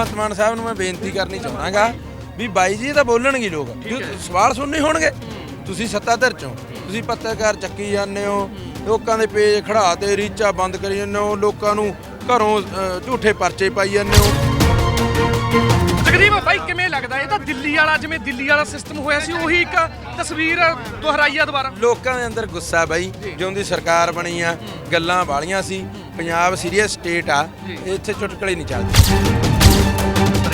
ਭਗਵੰਤ ਮਾਨ ਸਾਹਿਬ ਨੂੰ ਮੈਂ ਬੇਨਤੀ ਕਰਨੀ ਚਾਹੁੰਦਾਗਾ ਵੀ ਬਾਈ ਜੀ ਇਹ ਤਾਂ ਬੋਲਣਗੇ ਲੋਕ। ਸਵਾਲ ਸੁਣਨੇ ਹੋਣਗੇ। ਤੁਸੀਂ ਸੱਤਾਧਰ ਚੋਂ ਤੁਸੀਂ ਪੱਤਰਕਾਰ ਚੱਕੀ ਜਾਂਦੇ ਹੋ ਲੋਕਾਂ ਦੇ ਪੇਜ ਖੜਾ ਤੇ ਰੀਚਾ ਬੰਦ ਕਰੀ ਜਾਂਦੇ ਹੋ ਲੋਕਾਂ ਨੂੰ ਘਰੋਂ ਝੂਠੇ ਪਰਚੇ ਪਾਈ ਜਾਂਦੇ ਹੋ। ਜਗਦੀਪ ਭਾਈ ਕਿਵੇਂ ਲੱਗਦਾ? ਇਹ ਤਾਂ ਦਿੱਲੀ ਵਾਲਾ ਜਿਵੇਂ ਦਿੱਲੀ ਵਾਲਾ ਸਿਸਟਮ ਹੋਇਆ ਸੀ ਉਹੀ ਇੱਕ ਤਸਵੀਰ ਦੁਹਰਾਈ ਆ ਦੁਬਾਰਾ। ਲੋਕਾਂ ਦੇ ਅੰਦਰ ਗੁੱਸਾ ਬਾਈ ਜਿਉਂ ਦੀ ਸਰਕਾਰ ਬਣੀ ਆ ਗੱਲਾਂ ਵਾਲੀਆਂ ਸੀ। ਪੰਜਾਬ ਸੀਰੀਅਸ ਸਟੇਟ ਆ ਇੱਥੇ ਚੁਟਕਲੇ ਨਹੀਂ ਚੱਲਦੇ।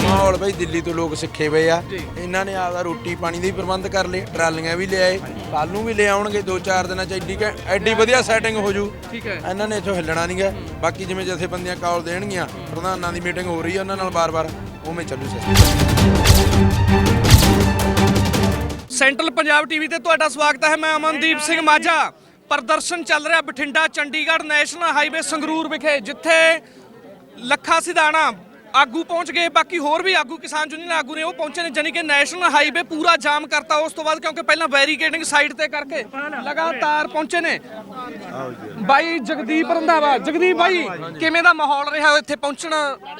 ਮਾਹੌਲ ਬਾਈ ਦਿੱਲੀ ਤੋਂ ਲੋਕ ਸਿੱਖੇ ਪਏ ਆ। ਇਹਨਾਂ ਨੇ ਆਪਦਾ ਰੋਟੀ ਪਾਣੀ ਦੇ ਵੀ ਪ੍ਰਬੰਧ ਕਰ ਲਏ ਟਰਾਲੀਆਂ ਵੀ ਲਿਆਏ ਕੱਲ ਨੂੰ ਵੀ ਲੈ ਆਉਣਗੇ 2-4 ਦਿਨਾਂ ਚ ਐਡੀ ਐਡੀ ਵਧੀਆ ਸੈਟਿੰਗ ਹੋ ਜੂ। ਠੀਕ ਹੈ। ਇਹਨਾਂ ਨੇ ਇੱਥੋਂ ਹਿੱਲਣਾ ਨਹੀਂਗਾ ਬਾਕੀ ਜਿਵੇਂ ਜਥੇਬੰਦੀਆਂ ਕਾਲ ਦੇਣਗੀਆਂ ਪ੍ਰਧਾਨਾਂ ਦੀ ਮੀਟਿੰਗ ਹੋ ਰਹੀ ਆ ਉਹਨਾਂ ਨਾਲ ਬਾਰ-ਬਾਰ ਉਵੇਂ ਚੱਲੂ ਸਿਸਟਮ ਸੈਂਟਰਲ ਪੰਜਾਬ ਟੀਵੀ ਤੇ ਤੁਹਾਡਾ ਸਵਾਗਤ ਹੈ। ਮੈਂ ਅਮਨਦੀਪ ਸਿੰਘ ਮਾਝਾ। ਪ੍ਰਦਰਸ਼ਨ ਚੱਲ ਰਿਹਾ ਬਠਿੰਡਾ ਚੰਡੀਗੜ੍ਹ ਨੈਸ਼ਨਲ ਹਾਈਵੇ ਸੰਗਰੂਰ ਵਿਖੇ ਜਿੱਥੇ ਲੱਖਾ ਸਿਧਾਣਾ ਆਗੂ ਪਹੁੰਚ ਗਏ, ਬਾਕੀ ਹੋਰ ਵੀ ਆਗੂ ਕਿਸਾਨ ਯੂਨੀਅਨ ਆਗੂ ਨੇ ਉਹ ਪਹੁੰਚੇ ਨੇ ਜਾਨੀ ਕਿ ਨੈਸ਼ਨਲ ਹਾਈਵੇ ਪੂਰਾ ਜਾਮ ਕਰਤਾ ਉਸ ਤੋਂ ਬਾਅਦ ਕਿਉਂਕਿ ਪਹਿਲਾਂ ਬੈਰੀਕੇਡਿੰਗ ਸਾਈਡ ਤੇ ਕਰਕੇ ਲਗਾਤਾਰ ਪਹੁੰਚੇ ਨੇ। ਬਾਈ ਜਗਦੀਪ ਰੰਧਾਵਾ ਜਗਦੀਪ ਬਾਈ ਕਿਵੇਂ ਦਾ ਮਾਹੌਲ ਰਿਹਾ ਇੱਥੇ ਪਹੁੰਚਣ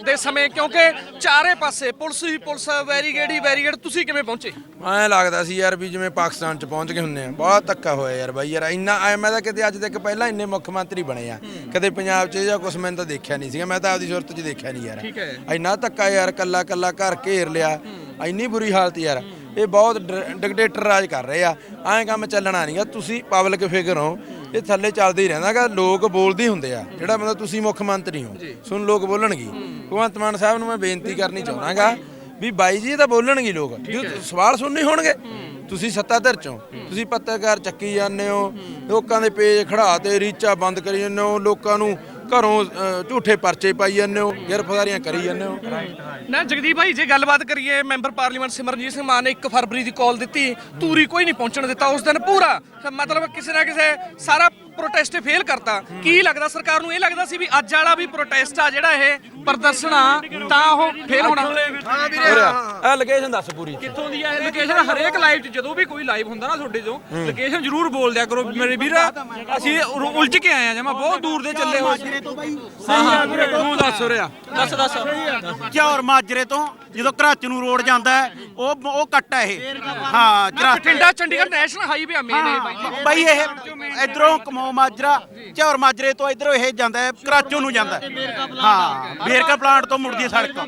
ਦੇ ਸਮੇਂ? ਕਿਉਂਕਿ ਚਾਰੇ ਪਾਸੇ ਪੁਲਿਸ ਹੀ ਪੁਲਿਸ ਬੈਰੀਕੇਡ ਹੀ ਬੈਰੀਕੇਡ ਤੁਸੀਂ ਕਿਵੇਂ ਪਹੁੰਚੇ? ਐਂ ਲੱਗਦਾ ਸੀ ਯਾਰ ਵੀ ਜਿਵੇਂ ਪਾਕਿਸਤਾਨ ਚ ਪਹੁੰਚ ਗਏ ਹੁੰਨੇ ਆ। ਬਹੁਤ ਧੱਕਾ ਹੋਇਆ ਯਾਰ ਬਾਈ। ਯਾਰ ਇੰਨਾ ਐ ਮੈਂ ਤਾਂ ਕਿਤੇ ਅੱਜ ਤੱਕ ਪਹਿਲਾਂ ਇੰਨੇ ਮੁੱਖ ਮੰਤਰੀ ਬਣੇ ਆ। ਕਦੇ ਪੰਜਾਬ 'ਚ ਇਹ ਜਾਂ ਕੁਛ ਤਾਂ ਦੇਖਿਆ ਨਹੀਂ ਸੀਗਾ। ਮੈਂ ਤਾਂ ਆਪਦੀ ਸੁਰਤ 'ਚ ਦੇਖਿਆ ਨਹੀਂ ਯਾਰ। ਠੀਕ ਹੈ। ਇੰਨਾ ਧੱਕਾ ਯਾਰ ਕੱਲਾ ਕੱਲਾ ਘਰ ਘੇਰ ਲਿਆ। ਇੰਨੀ ਬੁਰੀ ਹਾਲਤ ਯਾਰ। ਇਹ ਬਹੁਤ ਡਿਕਟੇਟਰ ਰਾਜ ਕਰ ਰਹੇ ਆ। ਐਂ ਕੰਮ ਚੱਲਣਾ ਨਹੀਂਗਾ ਤੁਸੀਂ ਪਬਲਿਕ ਫਿਗਰ ਹੋ। ਇਹ ਥੱਲੇ ਚੱਲਦਾ ਹੀ ਰਹਿੰਦਾਗਾ ਲੋਕ ਬੋਲਦੇ ਹੁੰਦੇ ਆ। ਜਿਹੜਾ ਮਤਲਬ ਤੁਸੀਂ ਮੁੱਖ ਮੰਤਰੀ ਹੋ ਸੁਣ ਲੋਕ ਬੋਲਣਗੇ। ਭਗਵੰਤ ਮਾਨ ਸਾਹਿਬ ਨੂੰ ਮੈਂ ਬੇਨਤੀ ਕਰਨੀ ਚਾਹੁੰਦਾਗਾ ਵੀ ਬਾਈ ਜੀ ਤਾਂ ਬੋਲਣਗੇ ਲੋਕ। ਸਵਾਲ ਸੁਣਨੇ ਹੋਣਗੇ। ਤੁਸੀਂ ਸੱਤਾਧਰ ਚੋਂ ਤੁਸੀਂ ਪੱਤਰਕਾਰ ਚੱਕੀ ਜਾਂਦੇ ਹੋ ਲੋਕਾਂ ਦੇ ਪੇਜ ਖੜਾ ਤੇ ਰੀਚਾ ਬੰਦ ਕਰੀ ਜਾਂਦੇ ਹੋ ਲੋਕਾਂ ਨੂੰ ਘਰੋਂ ਅ, ਝੂਠੇ ਪਰਚੇ ਪਾਈ ਜਾਂਦੇ ਹੋ ਗ੍ਰਿਫਤਾਰੀਆਂ ਕਰੀ ਜਾਂਦੇ ਹੋ। ਨਾ ਜਗਦੀਪ ਭਾਈ ਜੇ ਗੱਲਬਾਤ ਕਰੀਏ ਮੈਂਬਰ ਪਾਰਲੀਮੈਂਟ ਸਿਮਰਨਜੀਤ ਸਿੰਘ ਮਾਨ ਨੇ 1 ਫਰਵਰੀ ਦੀ ਕਾਲ ਦਿੱਤੀ ਤੂਰੀ ਕੋਈ ਨਹੀਂ ਪਹੁੰਚਣ ਦਿੱਤਾ ਉਸ ਦਿਨ ਪੂਰਾ। ਮਤਲਬ ਕਿਸੇ ਨਾ ਕਿਸੇ ਸਾਰਾ ਪ੍ਰੋਟੈਸਟ ਫੇਲ ਕਰਤਾ। ਕੀ ਲੱਗਦਾ ਸਰਕਾਰ ਨੂੰ? ਇਹ ਲੱਗਦਾ ਸੀ ਵੀ ਅੱਜ ਵਾਲਾ ਵੀ ਪ੍ਰੋਟੈਸਟ ਆ ਜਿਹੜਾ ਇਹ ਪ੍ਰਦਰਸ਼ਨ ਆ ਤਾਂ ਉਹ ਫੇਲ ਹੋਣਾ। ਆ। ਲੋਕੇਸ਼ਨ ਦੱਸ ਪੂਰੀ। ਕਿੱਥੋਂ ਦੀ ਹੈ ਲੋਕੇਸ਼ਨ ਹਰੇਕ ਲਾਈਵ 'ਚ ਜਦੋਂ ਵੀ ਕੋਈ ਲਾਈਵ ਹੁੰਦਾ ਨਾ ਤੁਹਾਡੇ ਤੋਂ ਲੋਕੇਸ਼ਨ ਜ਼ਰੂਰ ਬੋਲ ਦਿਆ ਕਰੋ ਮੇਰੇ ਵੀਰ। ਅਸੀਂ ਉਰ- ਉਲਝ ਕੇ ਆਏ ਆ ਜਮਾ ਬਹੁਤ ਦੂਰ ਦੇ ਚੱਲੇ ਹੋਏ। ਸੀ ਹਾਂ ਹਾਂ। ਵੀਰੇ। ਤੂੰ ਦੱਸ ਰਿਹਾ ਦੱਸ ਦੱਸ। ਝੌਰ ਮਾਜਰੇ ਤੋਂ? ਜਦੋਂ ਘਰਾਚ ਨੂੰ ਰੋਡ ਜਾਂਦਾ ਹੈ, ਉਹ ਉਹ ਕੱਟ ਹੈ ਇਹ। ਹਾਂ ਘਰਾਚ ਬਠਿੰਡਾ ਚੰਡੀਗੜ੍ਹ ਨੈਸ਼ਨਲ ਹਾਈਵੇ ਆ ਮੇਨ ਇਹ ਬਾਈ। ਬਈ ਇਹ ਇਧਰੋਂ ਕਮੋ ਮਾਜਰਾ। ਝੌਰ ਮਾਜਰੇ ਤੋਂ ਇਧਰੋਂ ਇਹ ਜਾਂਦਾ ਹੈ ਘਰਾਚੋਂ ਨੂੰ ਜਾਂਦਾ ਹੈ। ਹਾਂ ਬੇਰਕਾ ਪਲਾਂਟ ਤੋਂ ਮੁੜਦੀ ਹੈ ਸੜਕ।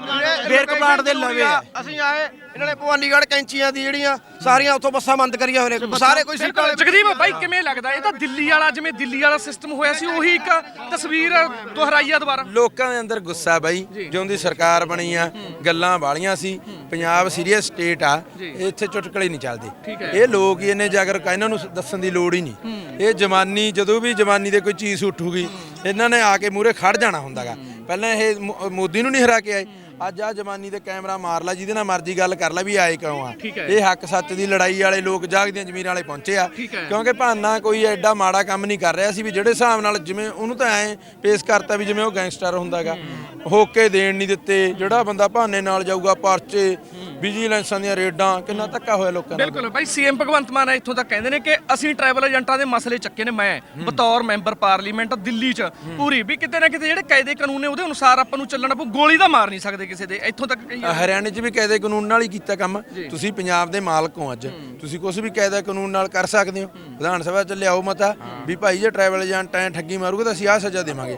ਬੇਰਕਾ ਪਲਾਂਟ ਦੇ ਲਵੇ ਅਸੀਂ ਆਏ ਇਹਨਾਂ ਨੇ ਭਵਾਨੀਗੜ੍ਹ ਕੈਂਚੀਆਂ ਦੀ ਜਿਹੜੀਆਂ ਸਾਰੀਆਂ ਉੱਥੋਂ ਬੱਸਾਂ ਬੰਦ ਕਰੀਆਂ ਹੋਏ ਨੇ। ਸਾਰੇ ਕੋਈ ਸੀਟਾਂ ਵਾਲੇ ਜਗਦੀਪ ਭਾਈ ਕਿਵੇਂ ਲੱਗਦਾ? ਇਹ ਤਾਂ ਦਿੱਲੀ ਵਾਲਾ ਜਿਵੇਂ ਦਿੱਲੀ ਵਾਲਾ ਸਿਸਟਮ ਹੋਇਆ ਸੀ ਉਹੀ ਇੱਕ ਤਸਵੀਰ ਦੁਹਰਾਈ ਆ ਦੁਬਾਰਾ। ਲੋਕਾਂ ਦੇ ਅੰਦਰ ਗੁੱਸਾ ਬਾਈ ਜਿਉਂ ਦੀ ਸਰਕਾਰ ਬਣੀ ਆ ਗੱਲਾਂ ਵਾਲੀਆਂ ਸੀ। ਪੰਜਾਬ ਸੀਰੀਅਸ ਸਟੇਟ ਆ ਇੱਥੇ ਚੁਟਕਲੇ ਨਹੀਂ ਚੱਲਦੇ। ਇਹ ਲੋਕ ਹੀ ਇਹਨੇ ਜਾਗਰ ਇਹਨਾਂ ਨੂੰ ਦੱਸਣ ਦੀ ਲੋੜ ਹੀ ਨਹੀਂ। ਇਹ ਜਵਾਨੀ ਜਦੋਂ ਵੀ ਜਵਾਨੀ ਦੇ ਕੋਈ ਚੀਜ਼ ਉੱਠੂਗੀ। ਇਹਨਾਂ ਨੇ ਆ ਕੇ ਮੂਰੇ ਖੜ ਜਾਣਾ ਹੁੰਦਾਗਾ। ਪਹਿਲਾਂ ਇਹ ਮੋ- ਮੋਦੀ ਨੂੰ ਨਹੀਂ ਹਰਾ ਕੇ ਆਏ। ਅੱਜ ਆ ਜਵਾਨੀ ਦੇ ਕੈਮਰਾ ਮਾਰ ਲਾ ਜਿਹਦੇ ਨਾਲ ਮਰਜ਼ੀ ਗੱਲ ਕਰ ਲੈ ਵੀ ਆਏ ਕਿਉਂ ਆ। ਇਹ ਹੱਕ ਸੱਚ ਦੀ ਲੜਾਈ ਵਾਲੇ ਲੋਕ ਜਾਗਦੀਆਂ ਜ਼ਮੀਰਾਂ ਵਾਲੇ ਪਹੁੰਚੇ ਆ। ਕਿਉਂਕਿ ਭਾਨਾ ਕੋਈ ਐਡਾ ਮਾੜਾ ਕੰਮ ਨਹੀਂ ਕਰ ਰਿਹਾ ਸੀ ਵੀ ਜਿਹੜੇ ਹਿਸਾਬ ਨਾਲ ਜਿਵੇਂ ਉਹਨੂੰ ਤਾਂ ਐ ਪੇਸ਼ ਕਰਤਾ ਵੀ ਜਿਵੇਂ ਉਹ ਗੈਂਗਸਟਰ ਹੁੰਦਾਗਾ। ਹੋਕੇ ਦੇਣ ਨਹੀਂ ਦਿੱਤੇ ਜਿਹੜਾ ਬੰਦਾ ਭਾਨੇ ਨਾਲ ਜਾਊਗਾ ਪਰਚੇ ਵਿਜੀਲੈਂਸਾਂ ਦੀਆਂ ਰੇਡਾਂ ਕਿੰਨਾ ਧੱਕਾ ਹੋਇਆ ਲੋਕਾਂ ਨਾਲ? ਬਿਲਕੁਲ ਭਾਈ ਸੀਐਮ ਭਗਵੰਤ ਮਾਨ ਇੱਥੋਂ ਤੱਕ ਕਹਿੰਦੇ ਨੇ ਕਿ ਅਸੀਂ ਟਰੈਵਲ ਏਜੰਟਾਂ ਦੇ ਮਸਲੇ ਚੱਕੇ ਨੇ ਮੈਂ ਬਤੌਰ ਮੈਂਬਰ ਪਾਰਲੀਮੈਂਟ ਦਿੱਲੀ 'ਚ ਪੂਰੀ। ਵੀ ਕਿਤੇ ਨਾ ਕਿਤੇ ਜਿਹੜੇ ਕਾਇਦੇ ਕਾਨੂੰਨ ਨੇ ਉਹਦੇ ਅਨੁਸਾਰ ਆਪਾਂ ਨੂੰ ਚੱਲਣਾ ਪਊ ਗੋਲੀ ਤਾਂ ਮਾਰ ਨਹੀਂ ਸਕਦੇ ਕਿਸੇ ਦੇ ਇੱਥੋਂ ਤੱਕ ਹਰਿਆਣੇ 'ਚ ਵੀ ਕਾਇਦੇ ਕਾਨੂੰਨ ਨਾਲ ਹੀ ਕੀਤਾ ਕੰਮ। ਤੁਸੀਂ ਪੰਜਾਬ ਦੇ ਮਾਲਕ ਹੋ ਅੱਜ। ਤੁਸੀਂ ਕੁਝ ਵੀ ਕਾਇਦਾ ਕਾਨੂੰਨ ਨਾਲ ਕਰ ਸਕਦੇ ਹੋ। ਵਿਧਾਨ ਸਭਾ 'ਚ ਲਿਆਓ ਮਤਾ ਵੀ ਭਾਈ ਜੇ ਟਰੈਵਲ ਏਜੰਟ ਐ ਠੱਗੀ ਮਾਰੂਗਾ ਤਾਂ ਅਸੀਂ ਆਹ ਸਜ਼ਾ ਦੇਵਾਂਗੇ।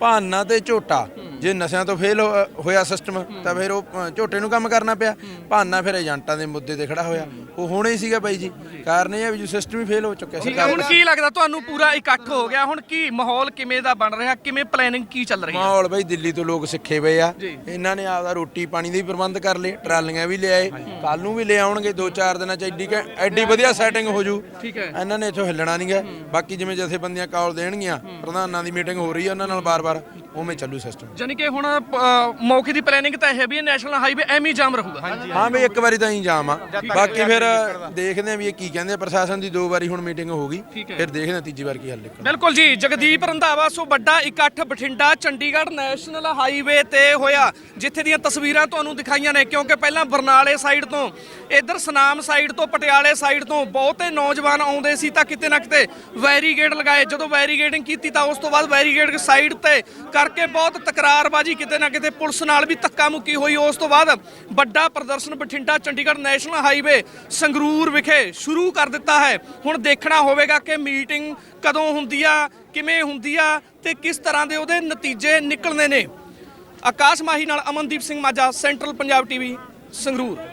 ਭਾਨਾ ਤੇ ਝੋਟਾ। ਜੇ ਨਸ਼ਿਆਂ ਤੋਂ ਫੇਲ ਹੋਇਆ ਸਿਸਟਮ ਤਾਂ ਫਿਰ ਉਹ ਝੋਟੇ ਨੂੰ ਕੰਮ ਕਰਨਾ ਪਿਆ। ਭਾਨਾ ਫਿਰ ਏਜੰਟਾਂ ਦੇ ਮੁੱਦੇ ਤੇ ਖੜਾ ਹੋਇਆ। ਉਹ ਹੋਣਾ ਹੀ ਸੀਗਾ ਬਾਈ ਜੀ। ਕਾਰਨ ਇਹ ਹੈ ਵੀ ਜੋ ਸਿਸਟਮ ਹੀ ਫੇਲ ਹੋ ਚੁੱਕਿਆ ਹੈ ਸਰਕਾਰ ਹੁਣ ਕੀ ਲੱਗਦਾ ਤੁਹਾਨੂੰ ਪੂਰਾ ਇਕੱਠ ਹੋ ਗਿਆ? ਹੁਣ ਕੀ ਮਾਹੌਲ ਕਿਵੇਂ ਦਾ ਬਣ ਰਿਹਾ? ਕਿਵੇਂ ਪਲੈਨਿੰਗ ਕੀ ਚੱਲ ਰਹੀ ਹੈ? ਮਾਹੌਲ ਬਈ ਦਿੱਲੀ ਤੋਂ ਲੋਕ ਸਿੱਖੇ ਪਏ ਆ। ਇਹਨਾਂ ਨੇ ਆਪਦਾ ਰੋਟੀ ਪਾਣੀ ਦੇ ਵੀ ਪ੍ਰਬੰਧ ਕਰ ਲਏ ਟਰਾਲੀਆਂ ਵੀ ਲਿਆਏ। ਕੱਲ ਨੂੰ ਵੀ ਲੈ ਆਉਣਗੇ 2-4 ਦਿਨਾਂ ਚ ਐਡੀ ਐਡੀ ਵਧੀਆ ਸੈਟਿੰਗ ਹੋ ਜੂ। ਹੈ। ਇਹਨਾਂ ਨੇ ਇੱਥੋਂ ਹਿੱਲਣਾ ਨਹੀਂਗਾ ਬਾਕੀ ਜਿਵੇਂ ਜਥੇਬੰਦੀਆਂ ਕਾਲ ਦੇਣਗੀਆਂ ਪ੍ਰਧਾਨਾਂ ਦੀ ਮੀਟਿੰਗ ਹੋ ਰਹੀ ਆ ਉਹਨਾਂ ਨਾਲ ਬਾਰ-ਬਾਰ। ਉਵੇਂ ਚੱਲੂ ਸਿਸਟਮ ਜਾਨੀ ਕਿ ਹੁਣ ਅ, ਮੌਕੇ ਦੀ ਪਲੈਨਿੰਗ ਤਾਂ ਇਹ ਵੀ ਹੈ ਨੈਸ਼ਨਲ ਹਾਈਵੇ ਐਵੇਂ ਹੀ ਜਾਮ ਰਹੂਗਾ। ਹਾਂ ਬਈ ਇੱਕ ਵਾਰੀ ਤਾਂ ਹੀ ਜਾਮ ਆ। ਬਾਕੀ ਫਿਰ ਦੇਖਦੇ ਆ ਵੀ ਇਹ ਕੀ ਕਹਿੰਦੇ ਆ। ਪ੍ਰਸ਼ਾਸਨ ਦੀ ਦੋ ਵਾਰੀ ਹੁਣ ਮੀਟਿੰਗ ਹੋ ਗਈ। ਫਿਰ ਦੇਖਦੇ ਆ ਤੀਜੀ ਵਾਰ ਕੀ ਹੱਲ ਨਿਕਲਦਾ। ਬਿਲਕੁਲ ਜੀ ਜਗਦੀਪ ਰੰਧਾਵਾ ਸੋ ਵੱਡਾ ਇਕੱਠ ਬਠਿੰਡਾ ਚੰਡੀਗੜ੍ਹ ਨੈਸ਼ਨਲ ਹਾਈਵੇ ਤੇ ਹੋਇਆ। ਜਿੱਥੇ ਦੀਆਂ ਤਸਵੀਰਾਂ ਤੁਹਾਨੂੰ ਦਿਖਾਈਆਂ ਨੇ ਕਿਉਂਕਿ ਪਹਿਲਾਂ ਬਰਨਾਲੇ ਸਾਈਡ ਤੋਂ ਇੱਧਰ ਸਨਾਮ ਸਾਈਡ ਤੋਂ ਪਟਿਆਲੇ ਸਾਈਡ ਤੋਂ ਬਹੁਤੇ ਨੌਜਵਾਨ ਆਉਂਦੇ ਸੀ ਤਾਂ ਕਿਤੇ ਨਾ ਕਿਤੇ ਵੈਰੀਗੇਡ ਲਗਾਏ। ਜਦੋਂ ਵੈਰੀਗੇਡਿੰਗ ਕੀਤੀ ਤਾਂ ਉਸ ਤੋਂ ਬਾਅਦ ਵੈਰੀਗੇਡ ਸਾਈਡ ਤੇ ਕਰ ਕਰਕੇ ਬਹੁਤ ਤਕਰਾਰਬਾਜੀ ਕਿਤੇ ਨਾ ਕਿਤੇ ਪੁਲਿਸ ਨਾਲ ਵੀ ਧੱਕਾ ਮੁੱਕੀ ਹੋਈ। ਉਸ ਤੋਂ ਬਾਅਦ ਵੱਡਾ ਪ੍ਰਦਰਸ਼ਨ ਬਠਿੰਡਾ ਚੰਡੀਗੜ੍ਹ ਨੈਸ਼ਨਲ ਹਾਈਵੇ ਸੰਗਰੂਰ ਵਿਖੇ ਸ਼ੁਰੂ ਕਰ ਦਿੱਤਾ ਹੈ। ਹੁਣ ਦੇਖਣਾ ਹੋਵੇਗਾ ਕਿ ਮੀਟਿੰਗ ਕਦੋਂ ਹੁੰਦੀ ਆ, ਕਿਵੇਂ ਹੁੰਦੀ ਆ ਤੇ ਕਿਸ ਤਰ੍ਹਾਂ ਦੇ ਉਹਦੇ ਨਤੀਜੇ ਨਿਕਲਣੇ ਨੇ। ਆਕਾਸ਼ ਮਾਹੀ ਨਾਲ ਅਮਨਦੀਪ ਸਿੰਘ ਮਾਝਾ, ਸੈਂਟਰਲ ਪੰਜਾਬ ਟੀਵੀ, ਸੰਗਰੂਰ।